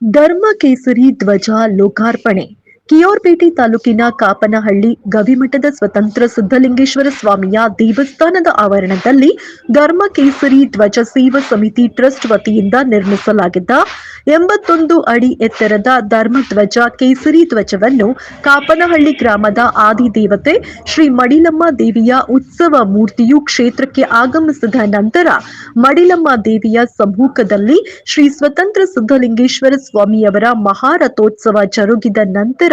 ಧರ್ಮ ಕೇಸರಿ ಧ್ವಜ ಲೋಕಾರ್ಪಣೆ. ಕಿಯೋರ್ಪೇಟೆ ತಾಲೂಕಿನ ಕಾಪನಹಳ್ಳಿ ಗವಿಮಠದ ಸ್ವತಂತ್ರ ಸಿದ್ದಲಿಂಗೇಶ್ವರ ಸ್ವಾಮಿಯ ದೇವಸ್ಥಾನದ ಆವರಣದಲ್ಲಿ ಧರ್ಮ ಕೇಸರಿ ಧ್ವಜ ಸೇವಾ ಸಮಿತಿ ಟ್ರಸ್ಟ್ ವತಿಯಿಂದ ನಿರ್ಮಿಸಲಾಗಿದ್ದ ಎಂಬತ್ತೊಂದು ಅಡಿ ಎತ್ತರದ ಧರ್ಮಧ್ವಜ ಕೇಸರಿ ಧ್ವಜವನ್ನು ಕಾಪನಹಳ್ಳಿ ಗ್ರಾಮದ ಆದಿದೇವತೆ ಶ್ರೀ ಮಡಿಲಮ್ಮ ದೇವಿಯ ಉತ್ಸವ ಮೂರ್ತಿಯು ಕ್ಷೇತ್ರಕ್ಕೆ ಆಗಮಿಸಿದ ನಂತರ ಮಡಿಲಮ್ಮ ದೇವಿಯ ಸಮ್ಮುಖದಲ್ಲಿ ಶ್ರೀ ಸ್ವತಂತ್ರ ಸಿದ್ಧಲಿಂಗೇಶ್ವರ ಸ್ವಾಮಿಯವರ ಮಹಾರಥೋತ್ಸವ ಜರುಗಿದ ನಂತರ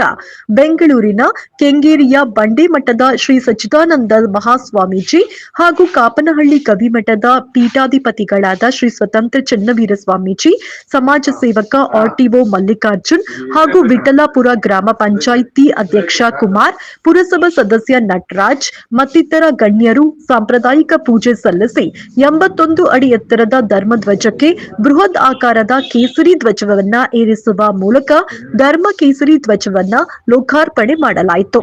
ಬೆಂಗಳೂರಿನ ಕೆಂಗೇರಿಯ ಬಂಡೇಮಠದ ಶ್ರೀ ಸಚ್ಚಿದಾನಂದ ಮಹಾಸ್ವಾಮೀಜಿ ಹಾಗೂ ಕಾಪನಹಳ್ಳಿ ಕವಿಮಠದ ಪೀಠಾಧಿಪತಿಗಳಾದ ಶ್ರೀ ಸ್ವತಂತ್ರ ಚನ್ನವೀರ ಸ್ವಾಮೀಜಿ, ಸಮಾಜ ಸೇವಕ ಆರ್ಟಿಒ ಮಲ್ಲಿಕಾರ್ಜುನ್ ಹಾಗೂ ವಿಠಲಾಪುರ ಗ್ರಾಮ ಪಂಚಾಯಿತಿ ಅಧ್ಯಕ್ಷ ಕುಮಾರ್, ಪುರಸಭಾ ಸದಸ್ಯ ನಟರಾಜ್, ಮತ್ತಿತರ ಗಣ್ಯರು ಸಾಂಪ್ರದಾಯಿಕ ಪೂಜೆ ಸಲ್ಲಿಸಿ ಎಂಬತ್ತೊಂದು ಅಡಿ ಎತ್ತರದ ಧರ್ಮಧ್ವಜಕ್ಕೆ ಬೃಹತ್ ಆಕಾರದ ಕೇಸರಿ ಧ್ವಜವನ್ನ ಏರಿಸುವ ಮೂಲಕ ಧರ್ಮ ಕೇಸರಿ ಧ್ವಜವನ್ನ ಲೋಕಾರ್ಪಣೆ ಮಾಡಲಾಯಿತು.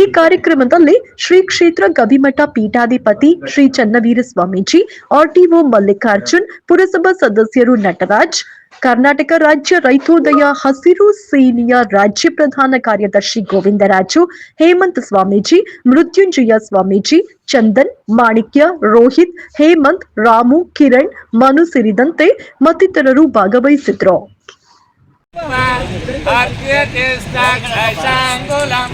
ಈ ಕಾರ್ಯಕ್ರಮದಲ್ಲಿ ಶ್ರೀ ಕ್ಷೇತ್ರ ಗವಿಮಠ ಪೀಠಾಧಿಪತಿ ಶ್ರೀ ಚನ್ನವೀರ ಸ್ವಾಮೀಜಿ, ಆರ್ಟಿಒ ಮಲ್ಲಿಕಾರ್ಜುನ್, ಪುರಸಭಾ ಸದಸ್ಯರು ನಟರಾಜ್ ಕರ್ನಾಟಕ ರಾಜ್ಯ ರೈತೋದಯ ಹಸಿರು ಸೇನೆಯ ರಾಜ್ಯ ಪ್ರಧಾನ ಕಾರ್ಯದರ್ಶಿ ಗೋವಿಂದರಾಜು ಹೇಮಂತ್ ಸ್ವಾಮೀಜಿ ಮೃತ್ಯುಂಜಯ ಸ್ವಾಮೀಜಿ ಚಂದನ್ ಮಾಣಿಕ್ಯ ರೋಹಿತ್ ಹೇಮಂತ್ ರಾಮು ಕಿರಣ್ ಮನು ಸೇರಿದಂತೆ ಮತ್ತಿತರರು ಭಾಗವಹಿಸಿದ್ರು अर्घ्यतिष्ठाक्षाङ्गुलं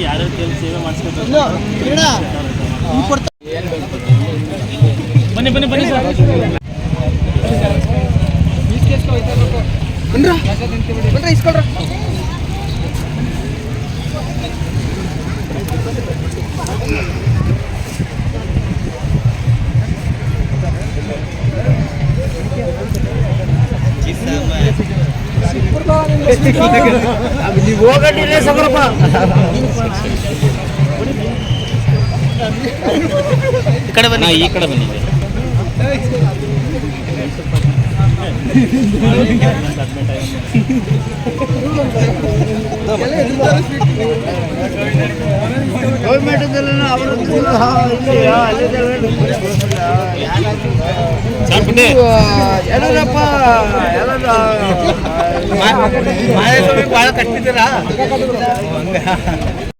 ಭಗವಂತನಿಗೆ ಯಾರ್ಯಾರು ಸೇವೆ ಮಾಡಿಸ್ಕೊಳ್ತಾರೆ ಬನ್ನಿ ಬನ್ನಿ ಬನ್ನಿ ಸರ್. ಬನ್ನಿ ಹೋಗಂಡಿರೇ ಸಗರಪ್ಪ ಈ ಕಡೆ ಬನ್ನಿ ಈ ಕಡೆ ಬನ್ನಿ ಗೌರ್ಮೆಂಟದಲ್ಲ ಅವರು ಎಲ್ಲರ ಭಾಳ ಕಟ್ಟಿದ್ದೀರಾ?